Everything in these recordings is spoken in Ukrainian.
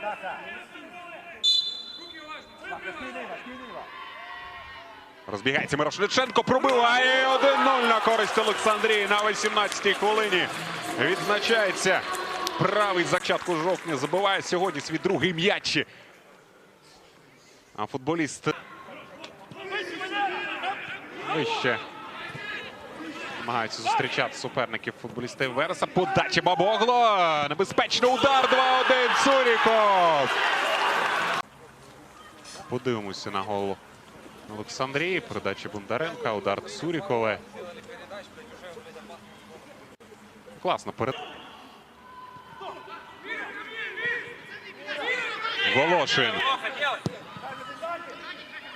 Давай, Саша. Розбігається Мирошниченко, пробиває 1-0 на користь Олександрії на 18-й хвилині. Відзначається правий зачатку жовтня. Забиває сьогодні свій другий м'яч. А футболіст вище. Намагаються зустрічати суперників футболістів Вереса. Подача Бабогло. Небезпечний удар 2-1. Цуріков. Подивимося на голову Олександрії. Передача Бондаренка. Удар Цурікове. Класно перед. Волошин.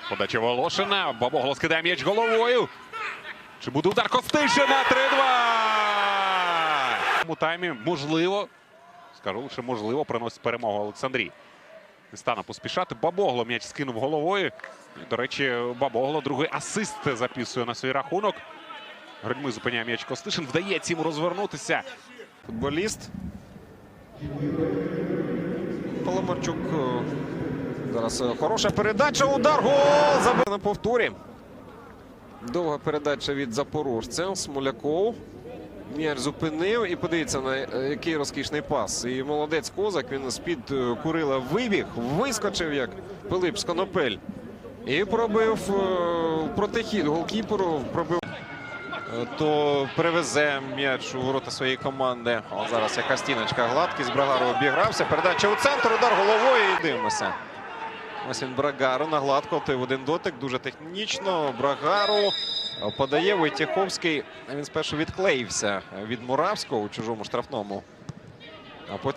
Подача Волошина. Бабогло скидає м'яч головою. Чи буде удар Костишина? 3-2. В цьому таймі можливо, скажу лише можливо, приносить перемогу Олександрії. Не стане поспішати. Бабогло м'яч скинув головою. І, до речі, Бабогло другий асист записує на свій рахунок. Гродьми зупиняє м'яч Костишин. Вдається йому розвернутися. Футболіст. Паламарчук. е, Зараз е, хороша передача. Удар. Гол! Забив на повторі. Довга передача від запорожця. Смоляков. М'яч зупинив і подивіться, на е, який розкішний пас. І молодець Козак. Він з-під е, Курила вибіг, вискочив як Пилип з Конопель. І пробив е, протихід голкіперу. Пробив то привезе м'яч у ворота своєї команди. О, зараз яка стіночка гладкість. Брагару обігрався. Передача у центр, удар головою. І дивимося. Ось він Брагару нагладко. Той в один дотик. Дуже технічно. Брагару подає Войтєховський. Він спершу відклеївся від Муравського у чужому штрафному. А потім